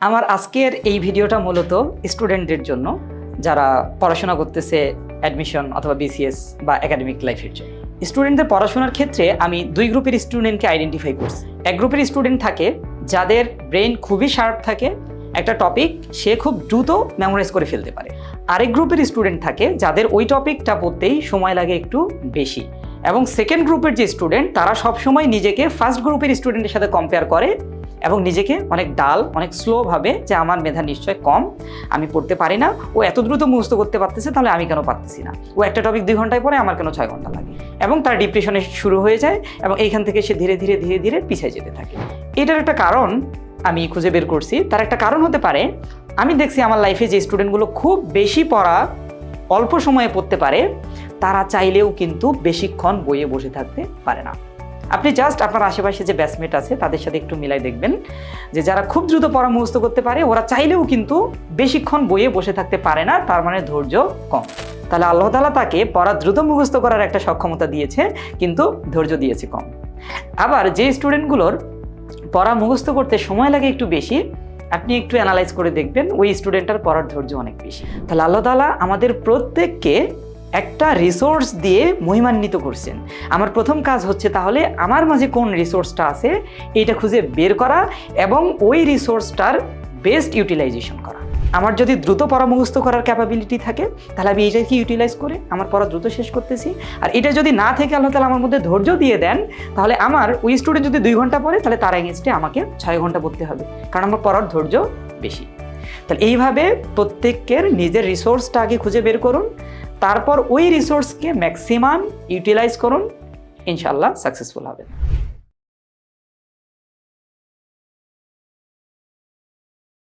আমার আজকের এই ভিডিওটা মূলত স্টুডেন্টদের জন্য যারা পড়াশোনা করতেছে অ্যাডমিশন অথবা বিসিএস বা একাডেমিক লাইফের জন্য। স্টুডেন্টদের পড়াশোনার ক্ষেত্রে আমি দুই গ্রুপের স্টুডেন্টকে আইডেন্টিফাই করছি। এক গ্রুপের স্টুডেন্ট থাকে যাদের ব্রেন খুবই শার্প থাকে, একটা টপিক সে খুব দ্রুত মেমোরাইজ করে ফেলতে পারে। আরেক গ্রুপের স্টুডেন্ট থাকে যাদের ওই টপিকটা পড়তেই সময় লাগে একটু বেশি। এবং সেকেন্ড গ্রুপের যে স্টুডেন্ট তারা সবসময় নিজেকে ফার্স্ট গ্রুপের স্টুডেন্টের সাথে কম্পেয়ার করে এবং নিজেকে অনেক ডাল, অনেক স্লো ভাবে যে আমার মেধা নিশ্চয় কম, আমি পড়তে পারি না। ও এত দ্রুত মুখস্থ করতে পারতেছে, তাহলে আমি কেন পারতেছি না? ও একটা টপিক দুই ঘন্টায় পরে আমার কেন ছয় ঘণ্টা লাগে? এবং তার ডিপ্রেশনে শুরু হয়ে যায় এবং এইখান থেকে সে ধীরে ধীরে ধীরে ধীরে পিছিয়ে যেতে থাকে। এটার একটা কারণ আমি খুঁজে বের করছি। তার একটা কারণ হতে পারে, আমি দেখছি আমার লাইফে যে স্টুডেন্টগুলো খুব বেশি পড়া, অল্প সময়ে পড়তে পারে, তারা চাইলেও কিন্তু বেশিক্ষণ বইয়ে বসে থাকতে পারে না। আপনি জাস্ট আপনার আশেপাশে যে ব্যাচমেট আছে, তাদের সাথে একটু মিলাই দেখবেন যে যারা খুব দ্রুত মুখস্থ করতে পারে, ওরা চাইলেও কিন্তু বেশিক্ষণ বইয়ে বসে থাকতে পারে না, তার মানে ধৈর্য কম। তাহলে আল্লাহ তালা তাকে পড়া দ্রুত মুখস্থ করার একটা সক্ষমতা দিয়েছে, কিন্তু ধৈর্য দিয়েছে কম। আবার যে স্টুডেন্টগুলোর পড়া মুখস্থ করতে সময় লাগে একটু বেশি, আপনি একটু অ্যানালাইজ করে দেখবেন, ওই স্টুডেন্টটার পড়ার ধৈর্য অনেক বেশি। তাহলে আল্লাহ তালা আমাদের প্রত্যেককে একটা রিসোর্স দিয়ে মহিমান্বিত করছেন। আমার প্রথম কাজ হচ্ছে তাহলে আমার মাঝে কোন রিসোর্সটা আছে এটা খুঁজে বের করা এবং ওই রিসোর্সটার বেস্ট ইউটিলাইজেশন করা। আমার যদি দ্রুত পড়া মুখস্থ করার ক্যাপাবিলিটি থাকে, তাহলে আমি এইটাকে ইউটিলাইজ করে আমার পড়া দ্রুত শেষ করতেছি। আর এটা যদি না থেকে আল্লাহ তালা আমার মধ্যে ধৈর্য দিয়ে দেন, তাহলে আমার ওই স্টুডেন্ট যদি দুই ঘণ্টা পড়ে, তাহলে তার এগেনস্টে আমাকে ছয় ঘণ্টা পড়তে হবে, কারণ আমার পড়ার ধৈর্য বেশি। তাহলে এইভাবে প্রত্যেকের নিজের রিসোর্সটা আগে খুঁজে বের করুন তারপর ওই রিসোর্সকে ম্যাক্সিমাম ইউটিলাইজ করুন ইনশাল্লাহ সাকসেসফুল হবেন